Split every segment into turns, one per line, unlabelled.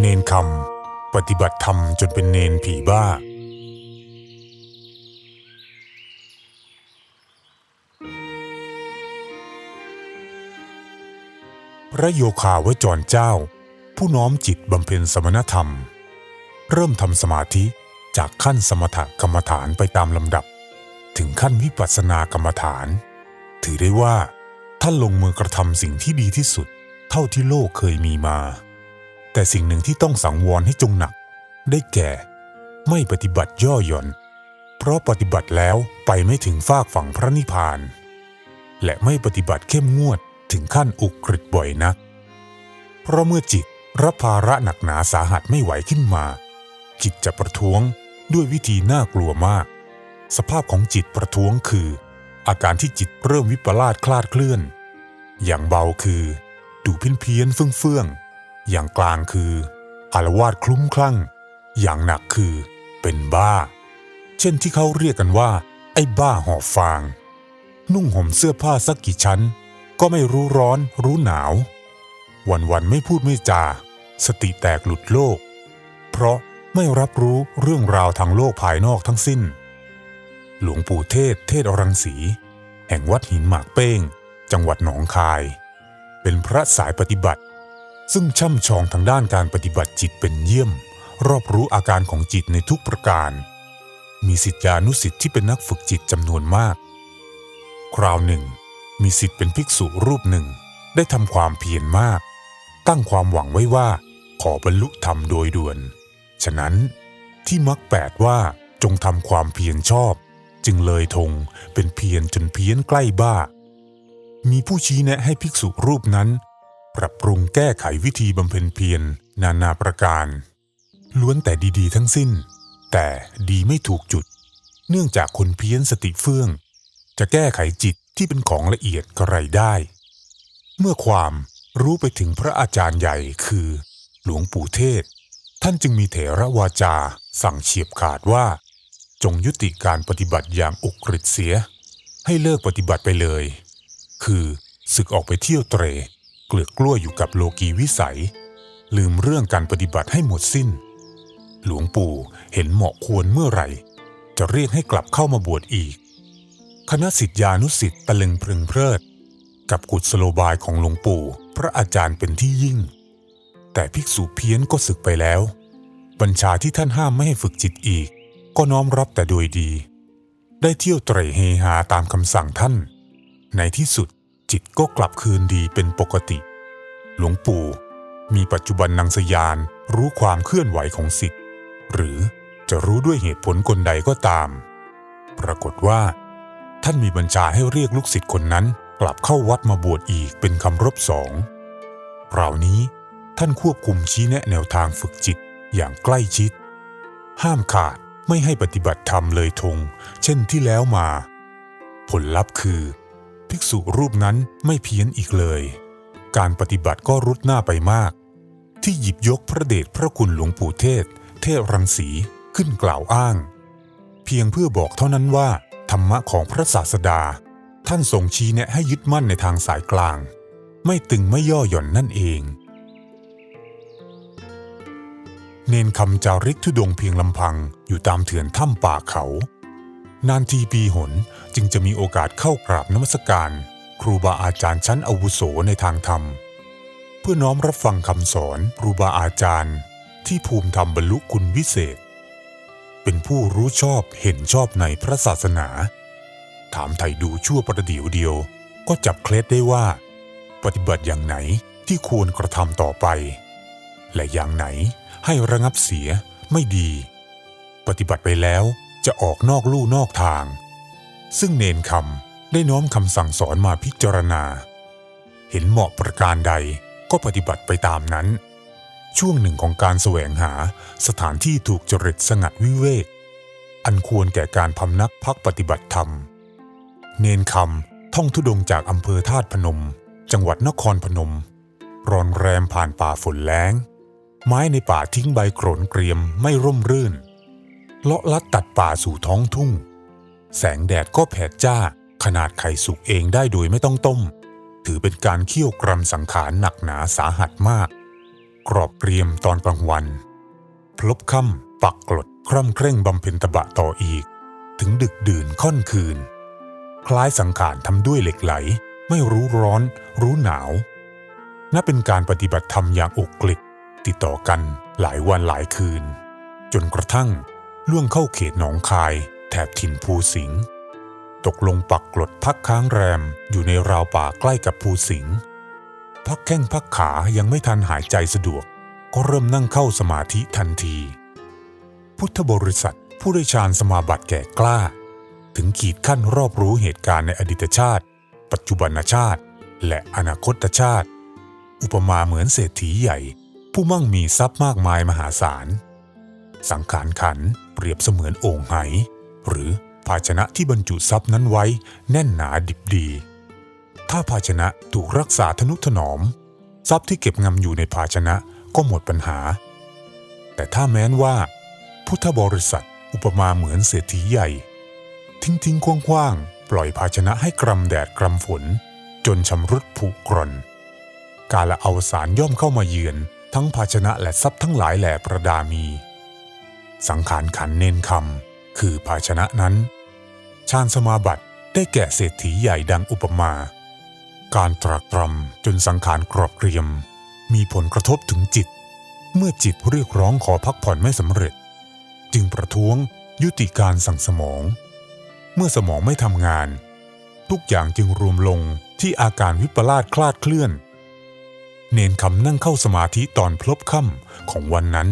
เนนคำ ปฏิบัติธรรมจนเป็นเนนผีบ้า พระโยคาวจรเจ้า ผู้น้อมจิตบำเพ็ญสมณธรรม เริ่มทำสมาธิจากขั้นสมถกรรมฐานไปตามลำดับ ถึงขั้นวิปัสสนากรรมฐาน ถือได้ว่าท่านลงมือกระทำสิ่งที่ดีที่สุด เท่าที่โลกเคยมีมา แต่สิ่งหนึ่งที่ต้องสังวรให้จงหนัก ได้แก่ ไม่ปฏิบัติย่อหย่อน เพราะปฏิบัติแล้วไปไม่ถึงฟากฝั่งพระนิพพาน และไม่ปฏิบัติเข้มงวดถึงขั้นอุกฤษบ่อยนัก เพราะเมื่อจิตรับภาระหนักหนาสาหัสไม่ไหวขึ้นมา จิตจะประท้วงด้วยวิธีน่ากลัวมาก สภาพของจิตประท้วงคือ อาการที่จิตเริ่มวิปลาสคลาดเคลื่อน อย่างเบาคือ ดูเพี้ยนเพี้ยนเฟื่องเฟื่อง อย่างกลางคืออารวาสคลุ้มคลั่ง อย่างหนักคือเป็นบ้า เช่นที่เขาเรียกกันว่า ไอ้บ้าหอบฟาง นุ่งห่มเสื้อผ้าสักกี่ชั้น ก็ไม่รู้ร้อนรู้หนาว วันๆไม่พูดไม่จา สติแตกหลุดโลก เพราะไม่รับรู้เรื่องราวทางโลกภายนอกทั้งสิ้น หลวงปู่เทศเทศอรังสี แห่งวัดหินหมากเป้ง จังหวัดหนองคาย เป็นพระสายปฏิบัติ ซึ่งช่ำชองทางด้านการปฏิบัติจิตเป็นเยี่ยม รอบรู้อาการของจิตในทุกประการ มีสิทธิานุสิทธิ์ที่เป็นนักฝึกจิตจำนวนมาก คราวหนึ่ง มีสิทธิ์เป็นภิกษุรูปหนึ่ง ได้ทำความเพียรมาก ตั้งความหวังไว้ว่า ขอบรรลุธรรมโดยด่วน ฉะนั้นที่มักแปดว่าจงทำความเพียรชอบ จึงเลยธงเป็นเพียรจนเพี้ยนใกล้บ้า มีผู้ชี้แนะให้ภิกษุรูปนั้น ปรับปรุงแก้ไขวิธีบำเพ็ญเพียรนานาประการ ล้วนแต่ดีๆ ทั้งสิ้น แต่ดีไม่ถูกจุด เนื่องจากคนเพี้ยนสติเฟื่อง จะแก้ไขจิตที่เป็นของละเอียดกระไรได้ เมื่อความรู้ไปถึงพระอาจารย์ใหญ่คือ หลวงปู่เทศ ท่านจึงมีเถระวาจาสั่งเฉียบขาดว่า จงยุติการปฏิบัติอย่างอุกฤษเสีย ให้เลิกปฏิบัติไปเลย คือศึกออกไปเที่ยวเตร กลือกกล้วอยู่กับโลกีวิสัย ลืมเรื่องการปฏิบัติให้หมดสิ้น หลวงปู่เห็นเหมาะควรเมื่อไหร่ จะเรียกให้กลับเข้ามาบวชอีก คณะสิทธิานุสิทธิ์ตะลึงพรึงเพลิด กับกุศโลบายของหลวงปู่พระอาจารย์เป็นที่ยิ่ง แต่ภิกษุเพี้ยนก็ศึกไปแล้ว บัญชาที่ท่านห้ามไม่ให้ฝึกจิตอีก ก็น้อมรับแต่โดยดี ได้เที่ยวเตร่เฮฮาตามคำสั่งท่าน ในที่สุด จิตก็กลับคืนดีเป็นปกติ หลวงปู่มีปัจจุบันนังสยานรู้ความเคลื่อนไหวของสิทธิ์ หรือจะรู้ด้วยเหตุผลกลใดก็ตาม ปรากฏว่า ท่านมีบัญชาให้เรียกลูกศิษย์คนนั้น กลับเข้าวัดมาบวชอีกเป็นคำรบสองคราวนี้ท่านควบคุมชี้แนะแนวทางฝึกจิตอย่างใกล้ชิด ห้ามขาดไม่ให้ปฏิบัติธรรมเลยธงเช่นที่แล้วมา ผลลัพธ์คือ ภิกษุรูปนั้นไม่เพี้ยนอีกเลย การปฏิบัติก็รุดหน้าไปมาก ที่หยิบยกพระเดชพระคุณหลวงปู่เทศ เทพรังสีขึ้นกล่าวอ้าง เพียงเพื่อบอกเท่านั้นว่า ธรรมะของพระศาสดา ท่านทรงชี้แนะให้ยึดมั่นในทางสายกลาง ไม่ตึงไม่ย่อหย่อนนั่นเอง เนนคำจาริกทุดงเพียงลำพังอยู่ตามเถื่อนถ้ำป่าเขา นานทีปีหนจึงจะมีโอกาสเข้ากราบนมัสการ ครูบาอาจารย์ชั้นอาวุโสในทางธรรม เพื่อน้อมรับฟังคำสอนครูบาอาจารย์ ที่ภูมิธรรมบรรลุคุณวิเศษ เป็นผู้รู้ชอบเห็นชอบในพระศาสนา ถามไถ่ดูชั่วประเดี๋ยวเดียว ก็จับเคล็ดได้ว่า ปฏิบัติอย่างไหนที่ควรกระทำต่อไป และอย่างไหนให้ระงับเสียไม่ดี ปฏิบัติไปแล้ว จะออกนอกลู่นอกทาง ซึ่งเนนคำได้น้อมคำสั่งสอนมาพิจารณา เห็นเหมาะประการใดก็ปฏิบัติไปตามนั้น ช่วงหนึ่งของการแสวงหาสถานที่ถูกจริตสงัดวิเวก อันควรแก่การพำนักพักปฏิบัติธรรม เนนคำท่องทุดงจากอำเภอธาตุพนม จังหวัดนครพนม รอนแรมผ่านป่าฝนแล้ง ไม้ในป่าทิ้งใบโกรนเกรียมไม่ร่มรื่น เลาะลัดตัดป่าสู่ท้องทุ่ง แสงแดดก็แผดจ้าขนาดไข่สุกเองได้โดยไม่ต้องต้ม ถือเป็นการเคี่ยวกรำสังขารหนักหนาสาหัสมาก กรอบเกรียมตอนกลางวัน พลบค่ำปักกลดคร่ำเคร่งบำเพ็ญตบะต่ออีก ถึงดึกดื่นค่อนคืน คล้ายสังขารทำด้วยเหล็กไหล ไม่รู้ร้อน รู้หนาวนับเป็นการปฏิบัติธรรมอย่างอุกฤษติดต่อกันหลายวันหลายคืน จนกระทั่ง ล่วงเข้าเขตหนองคาย แถบถิ่นภูสิงห์ตกลงปักกลดพักค้างแรมอยู่ในราวป่าใกล้กับภูสิงห์พักแข้งพักขายังไม่ทันหายใจสะดวก ก็เริ่มนั่งเข้าสมาธิทันที พุทธบริษัทผู้ได้ฌานสมาบัติแก่กล้า ถึงขีดขั้นรอบรู้เหตุการณ์ในอดีตชาติ ปัจจุบันชาติ และอนาคตชาติ อุปมาเหมือนเศรษฐีใหญ่ ผู้มั่งมีทรัพย์มากมายมหาศาล สังขารขัน เปรียบเสมือนโอ่งไห หรือภาชนะที่บรรจุทรัพย์นั้นไว้แน่นหนาดิบดี ถ้าภาชนะถูกรักษาทนุถนอม ทรัพย์ที่เก็บงำอยู่ในภาชนะก็หมดปัญหา แต่ถ้าแม้นว่า พุทธบริษัทอุปมาเหมือนเศรษฐีใหญ่ ทิ้งทิ้งคว่างคว่างๆปล่อยภาชนะให้กรำแดดกรำฝน จนชำรุดผุกร่อน กาละเอวสานย่อมเข้ามาเยือน ทั้งภาชนะและทรัพย์ทั้งหลายแหล่ประดามี สังขารขันเน้นคำคือภาชนะนั้นชาญสมาบัติได้แก่เศรษฐีใหญ่ดังอุปมา การตรากตรำจนสังขารกรอบเกรียม มีผลกระทบถึงจิต เมื่อจิตเรียกร้องขอพักผ่อนไม่สำเร็จ จึงประท้วงยุติการสั่งสมอง เมื่อสมองไม่ทำงาน ทุกอย่างจึงรวมลงที่อาการวิปลาสคลาดเคลื่อน เนนคำนั่งเข้าสมาธิตอนพลบค่ำของวันนั้น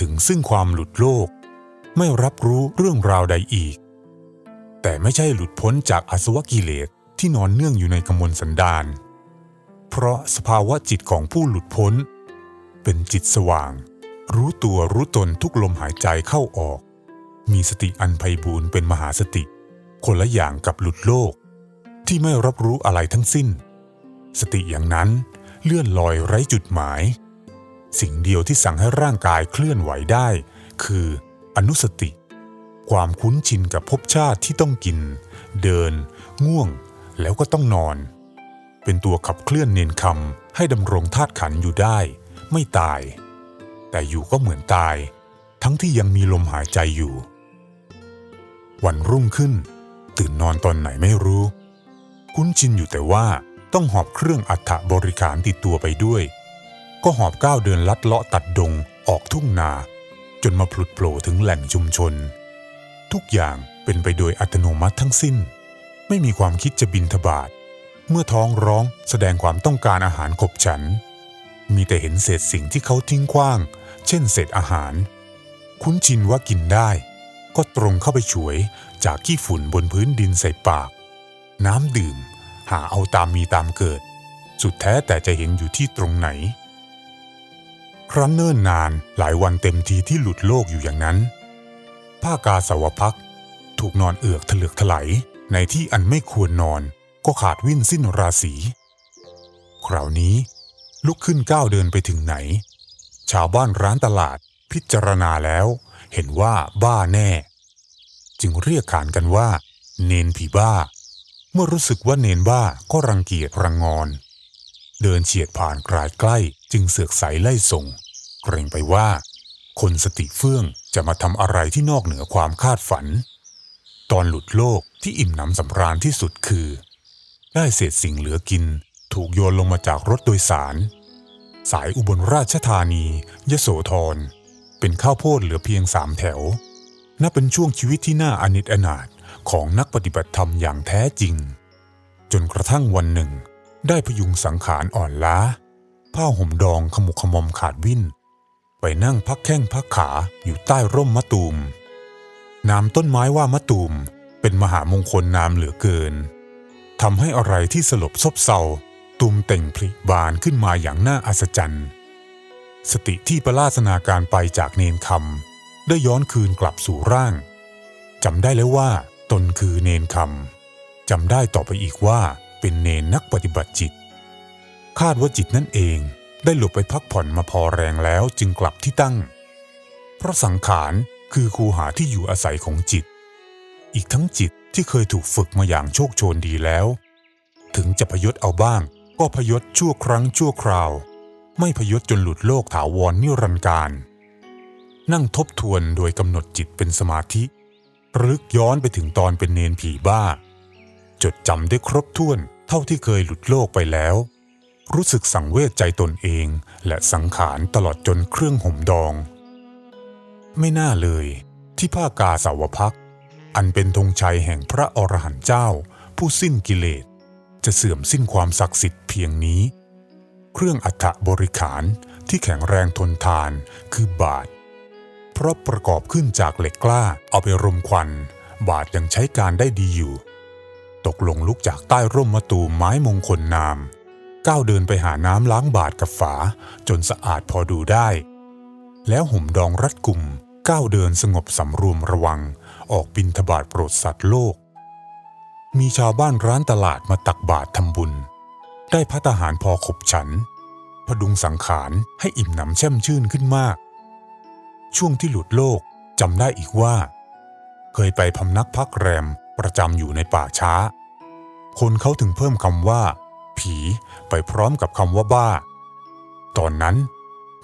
ถึงซึ่งความหลุดโลก ไม่รับรู้เรื่องราวใดอีก แต่ไม่ใช่หลุดพ้นจากอาสวะกิเลสที่นอนเนื่องอยู่ในกมลสันดาน เพราะสภาวะจิตของผู้หลุดพ้น เป็นจิตสว่าง รู้ตัวรู้ตนทุกลมหายใจเข้าออก มีสติอันไพบูรณ์เป็นมหาสติ คนละอย่างกับหลุดโลก ที่ไม่รับรู้อะไรทั้งสิ้น สติอย่างนั้นเลื่อนลอยไร้จุดหมาย สิ่งเดียวที่สั่งให้ร่างกายเคลื่อนไหวได้ คือ อนุสติ ความคุ้นชินกับภพชาติที่ต้องกิน เดิน ง่วง แล้วก็ต้องนอน เป็นตัวขับเคลื่อนเนนคำให้ดำรงธาตุขันอยู่ได้ ไม่ตาย แต่อยู่ก็เหมือนตาย ทั้งที่ยังมีลมหายใจอยู่ วันรุ่งขึ้น ตื่นนอนตอนไหนไม่รู้ คุ้นชินอยู่แต่ว่าต้องหอบเครื่องอัฐบริการติดตัวไปด้วย ก็หอบก้าวเดินลัดเลาะตัดดงออกทุ่งนา จนมาพลุดโผล่ถึงแหล่งชุมชน ทุกอย่างเป็นไปโดยอัตโนมัติทั้งสิ้น ไม่มีความคิดจะบินทบาทเมื่อท้องร้องแสดงความต้องการอาหารขบฉัน มีแต่เห็นเศษสิ่งที่เขาทิ้งขว้าง เช่นเศษอาหาร คุ้นชินว่ากินได้ ก็ตรงเข้าไปฉวยจากขี้ฝุ่นบนพื้นดินใส่ปาก น้ำดื่ม หาเอาตามมีตามเกิด สุดแท้แต่จะเห็นอยู่ที่ตรงไหน ครั้นเนิ่นนานหลายวันเต็มทีที่หลุดโลกอยู่อย่างนั้น ผ้ากาสาวพักถูกนอนเอือกทะเลือกถลายในที่อันไม่ควรนอนก็ขาดวิ่นสิ้นราศี คราวนี้ ลุกขึ้นก้าวเดินไปถึงไหน ชาวบ้านร้านตลาดพิจารณาแล้ว เห็นว่าบ้าแน่ จึงเรียกขานกันว่า เนนผีบ้า เมื่อรู้สึกว่าเนนบ้าก็รังเกียจรังงอน เดินเฉียดผ่านกลายใกล้จึงเสือกใสไล่ส่ง เกรงไปว่า คนสติเฟื่องจะมาทำอะไรที่นอกเหนือความคาดฝัน ตอนหลุดโลกที่อิ่มหนำสำราญที่สุดคือ ได้เศษสิ่งเหลือกิน ถูกโยนลงมาจากรถโดยสาร สายอุบลราชธานี ยโสธร เป็นข้าวโพดเหลือเพียงสามแถว นับเป็นช่วงชีวิตที่น่าอนิจอนาถของนักปฏิบัติธรรมอย่างแท้จริง จนกระทั่งวันหนึ่ง ได้พยุงสังขารอ่อนล้า ผ้าห่มดองขมุขมอมขาดวิ่น ไปนั่งพักแข้งพักขาอยู่ใต้ร่มมะตูม นามต้นไม้ว่ามะตูมเป็นมหามงคลนามเหลือเกินทำให้อะไรที่สลบซบเซาตูมเต่งพลิบานขึ้นมาอย่างน่าอัศจรรย์ สติที่ประลาสนาการไปจากเนนคำได้ย้อนคืนกลับสู่ร่างจำได้แล้วว่าตนคือเนนคำจำได้ต่อไปอีกว่าเป็นเนนนักปฏิบัติจิต คาดว่าจิตนั่นเอง ได้หลบไปพักผ่อนมาพอแรงแล้วจึงกลับที่ตั้ง เพราะสังขารคือคูหาที่อยู่อาศัยของจิต อีกทั้งจิตที่เคยถูกฝึกมาอย่างโชคโชนดีแล้ว ถึงจะพยศเอาบ้าง ก็พยศชั่วครั้งชั่วคราว ไม่พยศจนหลุดโลกถาวรนิรันดร์การ นั่งทบทวนโดยกำหนดจิตเป็นสมาธิระลึกย้อนไปถึงตอนเป็นเนนผีบ้า จดจำได้ครบถ้วนเท่าที่เคยหลุดโลกไปแล้ว รู้สึกสังเวชใจตนเอง และสังขารตลอดจนเครื่องห่มดอง ไม่น่าเลยที่ผ้ากาสาวพัก อันเป็นธงชัยแห่งพระอรหันต์เจ้า ผู้สิ้นกิเลส จะเสื่อมสิ้นความศักดิ์สิทธิ์เพียงนี้ เครื่องอัฐบริขารที่แข็งแรงทนทานคือบาท เพราะประกอบขึ้นจากเหล็กกล้าเอาไปรมควัน บาทยังใช้การได้ดีอยู่ ตกลงลุกจากใต้ร่มมะตูมไม้มงคลนาม ก้าวเดินไปหาน้ำล้างบาทกับฝา จนสะอาดพอดูได้ แล้วห่มดองรัดกุมก้าวเดินสงบสำรวมระวัง ออกบินทบาทโปรดสัตว์โลก มีชาวบ้านร้านตลาดมาตักบาตรทำบุญ ได้พัตหารพอขบฉัน พดุงสังขารให้อิ่มหนำแช่มชื่นขึ้นมาก ช่วงที่หลุดโลกจำได้อีกว่า เคยไปพำนักพักแรมประจำอยู่ในป่าช้า คนเขาถึงเพิ่มคำว่า ผีไปพร้อมกับคำว่าบ้า ตอนนั้น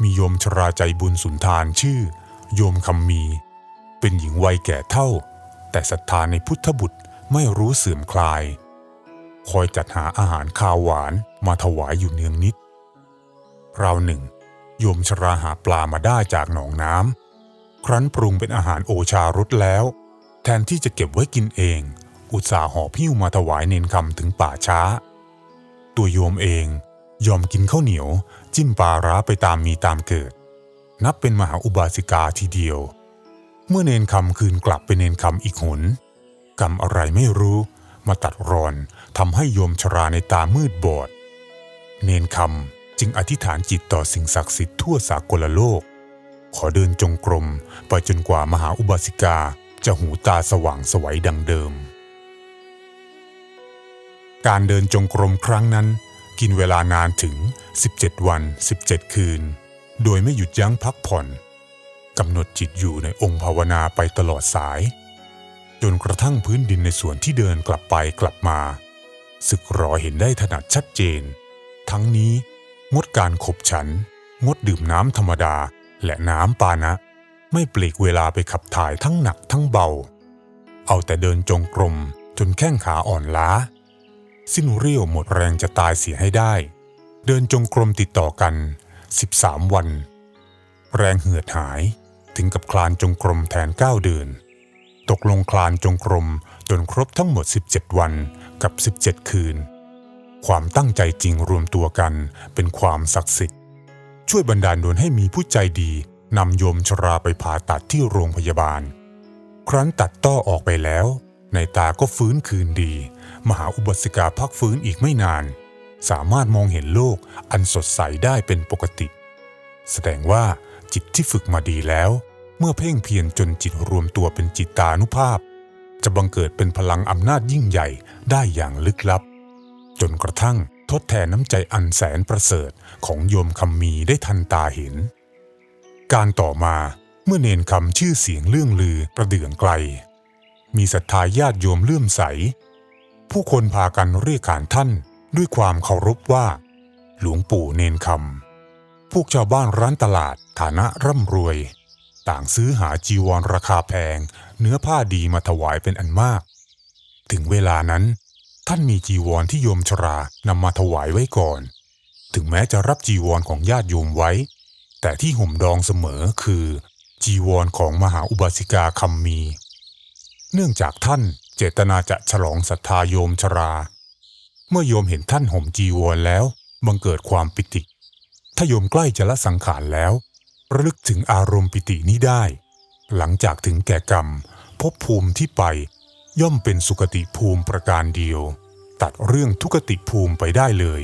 มีโยมชราใจบุญสุนทานชื่อ โยมคำมี เป็นหญิงวัยแก่เท่า แต่ศรัทธาในพุทธบุตรไม่รู้เสื่อมคลาย คอยจัดหาอาหารคาวหวานมาถวายอยู่เนืองนิดคราวหนึ่ง โยมชราหาปลามาได้จากหนองน้ำครั้นปรุงเป็นอาหารโอชารสแล้ว แทนที่จะเก็บไว้กินเอง อุตส่าห์ห่อบหิ้วมาถวายเนนคำถึงป่าช้า ตัวโยมเอง ยอมกินข้าวเหนียว จิ้มปลาร้าไปตามมีตามเกิด นับเป็นมหาอุบาสิกาทีเดียว เมื่อเนนคำคืนกลับไปเนนคำอีกหนกรรมอะไรไม่รู้ มาตัดรอนทำให้โยมชราในตามืดบอด เนนคำจึงอธิษฐานจิตต่อสิ่งศักดิ์สิทธิ์ทั่วสากลโลก ขอเดินจงกรมไปจนกว่ามหาอุบาสิกาจะหูตาสว่างสวัยดังเดิม การเดินจงกรมครั้งนั้น กินเวลานานถึง 17 วัน 17 คืน โดยไม่หยุดยั้งพักผ่อนกำหนดจิตอยู่ในองค์ภาวนาไปตลอดสาย จนกระทั่งพื้นดินในส่วนที่เดินกลับไปกลับมา สึกรอเห็นได้ถนัดชัดเจน ทั้งนี้ งดการขบฉัน งดดื่มน้ำธรรมดาและน้ำปานะ ไม่เปลีกเวลาไปขับถ่ายทั้งหนักทั้งเบา เอาแต่เดินจงกรมจนแข้งขาอ่อนล้า สิ้นเรี่ยวหมดแรงจะตายเสียให้ได้ เดินจงกรมติดต่อกัน 13 วัน แรงเหือดหายถึงกับคลานจงกรมแทนก้าวเดิน ตกลงคลานจงกรมจนครบทั้งหมด 17 วันกับ 17 คืน ความตั้งใจจริงรวมตัวกันเป็นความศักดิ์สิทธิ์ ช่วยบันดาลดลให้มีผู้ใจดีนำโยมชราไปผ่าตัดที่โรงพยาบาล ครั้นตัดต้อออกไปแล้ว ในตาก็ฟื้นคืนดี มหาอุบาสิกาพักฟื้นอีกไม่นาน สามารถมองเห็นโลกอันสดใสได้เป็นปกติ แสดงว่าจิตที่ฝึกมาดีแล้ว เมื่อเพ่งเพียรจนจิตรวมตัวเป็นจิตตานุภาพ จะบังเกิดเป็นพลังอำนาจยิ่งใหญ่ได้อย่างลึกลับ จนกระทั่งทดแทนน้ำใจอันแสนประเสริฐของโยมคำมีได้ทันตาเห็น การต่อมาเมื่อเนนคำชื่อเสียงเรื่องลือประเดื่องไกล มีศรัทธาญาติโยมเลื่อมใส ผู้คนพากันเรียกขานท่านด้วยความเคารพว่า หลวงปู่เนนคำพวกชาวบ้านร้านตลาดฐานะร่ำรวย ต่างซื้อหาจีวรราคาแพง เนื้อผ้าดีมาถวายเป็นอันมาก ถึงเวลานั้น ท่านมีจีวรที่โยมชรานำมาถวายไว้ก่อน ถึงแม้จะรับจีวรของญาติโยมไว้ แต่ที่ห่มดองเสมอคือ จีวรของมหาอุบาสิกาคำมี เนื่องจากท่าน เจตนาจะฉลองศรัทธาโยมชรา เมื่อโยมเห็นท่านห่มจีวรแล้วบังเกิดความปิติ ถ้าโยมใกล้จะละสังขารแล้ว ระลึกถึงอารมณ์ปิตินี้ได้ หลังจากถึงแก่กรรมพบภูมิที่ไป ย่อมเป็นสุคติภูมิประการเดียว ตัดเรื่องทุกติภูมิไปได้เลย